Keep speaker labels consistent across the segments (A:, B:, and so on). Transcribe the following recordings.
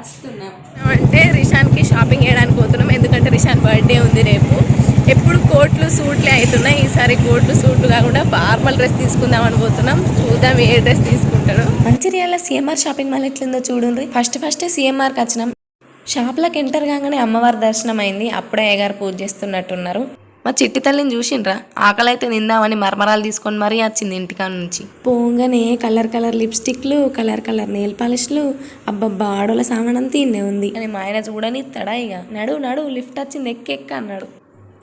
A: వస్తున్నాం.
B: అంటే రిషాన్కి షాపింగ్ చేయడానికి పోతున్నాం. ఎందుకంటే రిషాన్ బర్త్డే ఉంది రేపు. ఎప్పుడు కోట్లు సూట్లే అవుతున్నాయి. ఈసారి కోట్లు సూట్లు కాకుండా ఫార్మల్ డ్రెస్ తీసుకుందాం అనుకుంటున్నాం చూద్దాం ఏ డ్రెస్ తీసుకుంటాడు. మంచిర్యాల సిఎంఆర్ షాపింగ్ మాల్ ఎట్లుందో చూడండి ఫస్ట్ ఫస్ట్ సిఎంఆర్కి వచ్చినాం. షాప్లోకి ఎంటర్ కాగానే అమ్మవారి దర్శనం అయింది. అప్పుడే అయ్యగారు పూజ చేస్తున్నట్టున్నారు. మా చిట్టి తల్లిని చూసిండ్రా? ఆకలి అయితే నిందామని మరమరాలు తీసుకొని మరీ వచ్చింది ఇంటికా నుంచి. పోగానే కలర్ కలర్ లిప్స్టిక్లు కలర్ కలర్ నెయిల్ పాలిష్లు అబ్బబ్బా ఆడోళ్ళ సామాన్ అంతా ఇన్నే ఉంది. అని మా ఆయన చూడని ఇస్తాడా ఇక? నడు నడు లిఫ్ట్ వచ్చింది ఎక్కి ఎక్క అన్నాడు.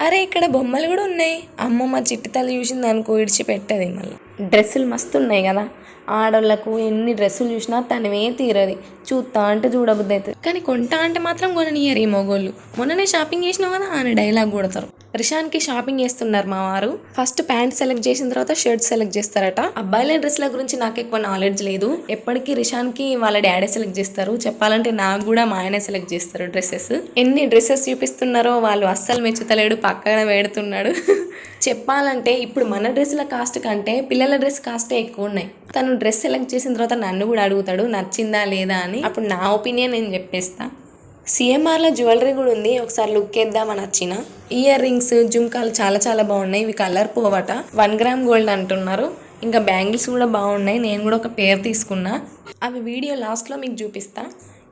B: అరే ఇక్కడ బొమ్మలు కూడా ఉన్నాయి. అమ్మ మా చిట్టి తల్లి చూసింది అనుకో ఇడిచిపెట్టది మళ్ళీ. డ్రెస్సులు మస్తు ఉన్నాయి కదా. ఆడోళ్ళకు ఎన్ని డ్రెస్సులు చూసినా తనవే తీరది. చూస్తా అంటే చూడబుద్ది అవుతుంది. కానీ కొంటా అంటే మాత్రం కొననియరు ఈ మొగోళ్ళు. మొన్ననే షాపింగ్ చేసినావు కదా అని డైలాగ్ కొడతారు. రిషాన్కి షాపింగ్ చేస్తున్నారు మా వారు. ఫస్ట్ ప్యాంట్ సెలెక్ట్ చేసిన తర్వాత షర్ట్ సెలెక్ట్ చేస్తారట. అబ్బాయిల డ్రెస్ల గురించి నాకు ఎక్కువ నాలెడ్జ్ లేదు. ఎప్పటికీ రిషాన్కి వాళ్ళ డాడీ సెలెక్ట్ చేస్తారు. చెప్పాలంటే నాకు కూడా మా ఆయనే సెలెక్ట్ చేస్తారు డ్రెస్సెస్. ఎన్ని డ్రెస్సెస్ చూపిస్తున్నారో వాళ్ళు అస్సలు మెచ్చుతలేడు పక్కన పెడుతున్నాడు. చెప్పాలంటే ఇప్పుడు మన డ్రెస్సుల కాస్ట్ కంటే పిల్లల డ్రెస్ కాస్టే ఎక్కువ ఉన్నాయి. తను డ్రెస్ సెలెక్ట్ చేసిన తర్వాత నన్ను కూడా అడుగుతాడు నచ్చిందా లేదా అని. అప్పుడు నా ఒపీనియన్ నేను చెప్పేస్తా. సిఎంఆర్లో జ్యువెలరీ కూడా ఉంది. ఒకసారి లుక్ వేద్దామని వచ్చిన. ఇయర్ రింగ్స్ జుమ్కాలు చాలా చాలా బాగున్నాయి. ఇవి కలర్ పోవట వన్ గ్రామ్ గోల్డ్ అంటున్నారు. ఇంకా బ్యాంగిల్స్ కూడా బాగున్నాయి. నేను కూడా ఒక పేరు తీసుకున్నా. అవి వీడియో లాస్ట్లో మీకు చూపిస్తా.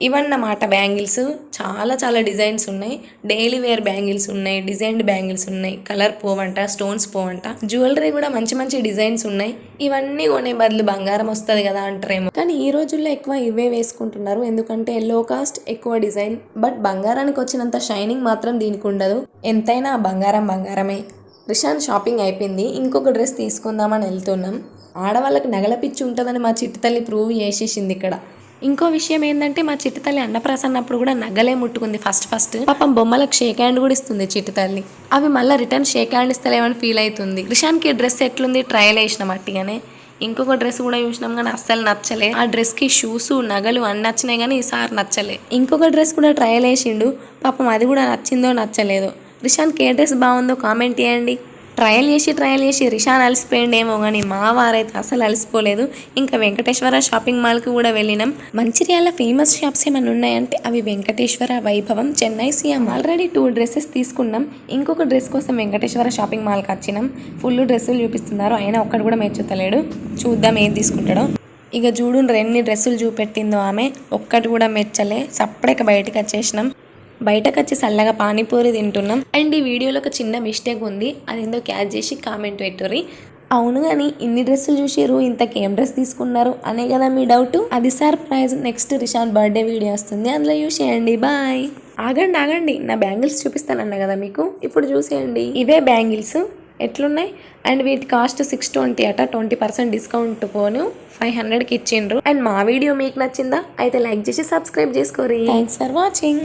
B: ఇవన్నమాట బ్యాంగిల్స్. చాలా చాలా డిజైన్స్ ఉన్నాయి. డైలీ వేర్ బ్యాంగిల్స్ ఉన్నాయి డిజైన్డ్ బ్యాంగిల్స్ ఉన్నాయి. కలర్ పోవంట స్టోన్స్ పోవంట. జ్యువెలరీ కూడా మంచి మంచి డిజైన్స్ ఉన్నాయి. ఇవన్నీ కొనే బదులు బంగారం వస్తుంది కదా అంటారేమో. కానీ ఈ రోజుల్లో ఎక్కువ ఇవే వేసుకుంటున్నారు. ఎందుకంటే లో కాస్ట్ ఎక్కువ డిజైన్. బట్ బంగారానికి వచ్చినంత షైనింగ్ మాత్రం దీనికి ఉండదు. ఎంతైనా బంగారం బంగారమే. రిషాన్ షాపింగ్ అయిపోయింది. ఇంకొక డ్రెస్ తీసుకుందామని వెళ్తున్నాం. ఆడవాళ్ళకి నగల పిచ్చి ఉంటుందని మా చిట్టి తల్లి ప్రూవ్ చేసేసింది ఇక్కడ. ఇంకో విషయం ఏంటంటే మా చిట్టి తల్లి అన్నప్రాసన్న అప్పుడు కూడా నగలే ముట్టుకుంది ఫస్ట్ ఫస్ట్. పాపం బొమ్మలకు షేక్ హ్యాండ్ కూడా ఇస్తుంది చిట్టి తల్లి. అవి మళ్ళీ రిటర్న్ షేక్ హ్యాండ్ ఇస్తలేమని ఫీల్ అవుతుంది. రిషాన్కి డ్రెస్ ఎట్లుంది? ట్రయల్ వేసిన మట్టిగానే ఇంకొక డ్రెస్ కూడా చూసినాం కానీ అస్సలు నచ్చలే. ఆ డ్రెస్కి షూస్ నగలు అన్ని నచ్చినాయి కానీ ఈసారి నచ్చలే. ఇంకొక డ్రెస్ కూడా ట్రయల్ వేసిండు. పాపం అది కూడా నచ్చిందో నచ్చలేదో. రిషాన్కి ఏ డ్రెస్ బాగుందో కామెంట్ చేయండి. ట్రయల్ చేసి ట్రయల్ చేసి రిషాన్ అలసిపోయిండు ఏమో కానీ మా వారైతే అసలు అలసిపోలేదు. ఇంకా వెంకటేశ్వర షాపింగ్ మాల్కి కూడా వెళ్ళినాం. మంచిర్యాల ఫేమస్ షాప్స్ ఏమైనా ఉన్నాయంటే అవి Venkateshwara Vaibhavam Chennai CM. Already two dresses తీసుకున్నాం. ఇంకొక డ్రెస్ కోసం వెంకటేశ్వర షాపింగ్ మాల్కి వచ్చినాం. ఫుల్ డ్రెస్సులు చూపిస్తున్నారు. అయినా ఒక్కడు కూడా మెచ్చుతలేడు. చూద్దాం ఏం తీసుకుంటాడో. ఇక చూడు ఎన్ని డ్రెస్సులు చూపెట్టిందో ఆమె. ఒక్కటి కూడా మెచ్చలే. సప్పుడేక బయటకు వచ్చేసినాం. బయటకు వచ్చి చల్లగా పానీపూరి తింటున్నాం. అండ్ ఈ వీడియోలో ఒక చిన్న మిస్టేక్ ఉంది. అదేందో క్యాచ్ చేసి కామెంట్ పెట్టుర్రి. అవును కానీ ఇన్ని డ్రెస్సులు చూసారు ఇంతకు ఏం డ్రెస్ తీసుకున్నారు అనే కదా మీ డౌట్? అది surprise. Next Rishan birthday video వస్తుంది. అందులో యూస్ చేయండి బాయ్. ఆగండి ఆగండి. నా బ్యాంగిల్స్ చూపిస్తానన్నా కదా మీకు? ఇప్పుడు చూసేయండి. ఇవే బ్యాంగిల్స్. ఎట్లున్నాయి? అండ్ వీటి కాస్ట్ సిక్స్ ట్వంటీ అట. ట్వంటీ పర్సెంట్ డిస్కౌంట్ పోను. ఫైవ్ హండ్రెడ్కి ఇచ్చిండ్రు. అండ్ మా వీడియో మీకు నచ్చిందా? అయితే లైక్ చేసి సబ్స్క్రైబ్ చేసుకోరి థ్యాంక్స్ ఫర్ వాచింగ్